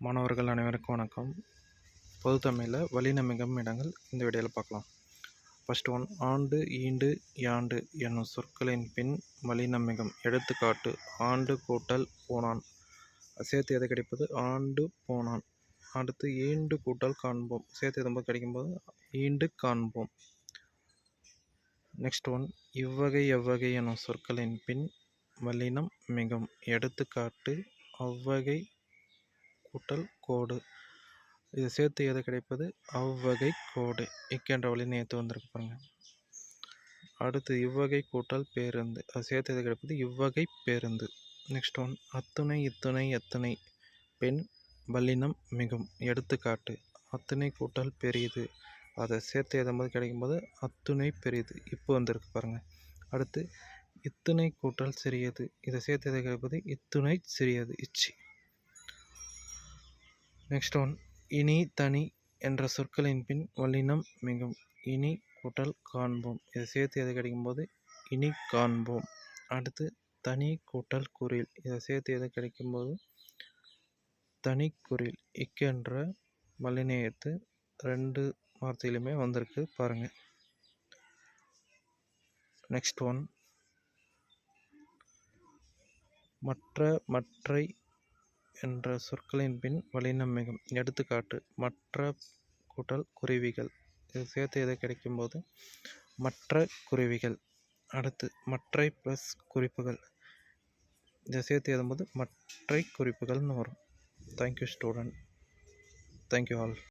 மாணவர்கள் அனைவருக்கும் வணக்கம். பொது தமிழில் வழிநமிகம் இடங்கள். இந்த வீடியோவில் பார்க்கலாம். ஃபஸ்ட் ஒன் ஆண்டு ஈண்டு யாண்டு என்னும் சொற்களின் பின் வழிநமிகம் எடுத்துக்காட்டு ஆண்டு கூட்டல் போனான். சேர்த்து எதை கிடைப்பது? ஆண்டு போனான். அடுத்து ஈண்டு கூட்டல் காண்போம். சேர்த்து எதும்போது கிடைக்கும்போது? ஈண்டு காண்போம். நெக்ஸ்ட் ஒன் இவ்வகை எவ்வகை எனும் சொற்களின் பின் வல்லினம் மிகும் எடுத்துக்காட்டு அவ்வகை கூட்டல் கோடு. இதை சேர்த்து எது கிடைப்பது? அவ்வகை கோடு. இக்கென்ற வழி நேற்று வந்திருக்கு பாருங்கள் அடுத்து இவ்வகை கூட்டல் பேருந்து. அது சேர்த்து எது கிடைப்பது? இவ்வகை பேருந்து. நெக்ஸ்ட் ஒன் அத்துணை இத்துணை எத்தனை பெண் வல்லினம் மிகும். எடுத்துக்காட்டு. அத்துணை கூட்டல் பெரியது. அதை சேர்த்து எதும்போது கிடைக்கும்போது அத்துணை பெரியது. இப்போ வந்திருக்கு பாருங்கள் அடுத்து இத்துணை கூட்டல் சிறியது. இதை சேர்த்து எதை கிடைப்பது? இத்துணை சிறியது. இச்சி. நெக்ஸ்ட் ஒன் இனி தனி என்ற சொற்களின் பின் வல்லினம் மிகும். இனி கூட்டல் காண்போம். இதை சேர்த்து எது கிடைக்கும்போது? இனி காண்போம். அடுத்து தனி கூட்டல் குறில் இதை சேர்த்து எது கிடைக்கும்போது? தனி குறில் இக்கென்ற வல்லினயத்து ரெண்டு வார்த்தையிலுமே வந்திருக்கு பாருங்கள் நெக்ஸ்ட் ஒன் மற்ற மற்றை என்ற சொற்களின் பின் வலினம் மிகும் எடுத்துக்காட்டு மற்ற கூட்டல் குருவிகள். இது சேர்த்து எது கிடைக்கும்போது? மற்ற குருவிகள். அடுத்து மற்றை ப்ளஸ் குறிப்புகள். இதை சேர்த்து எழுதும்போது மற்றை குறிப்புகள்னு வரும். Thank you student thank you all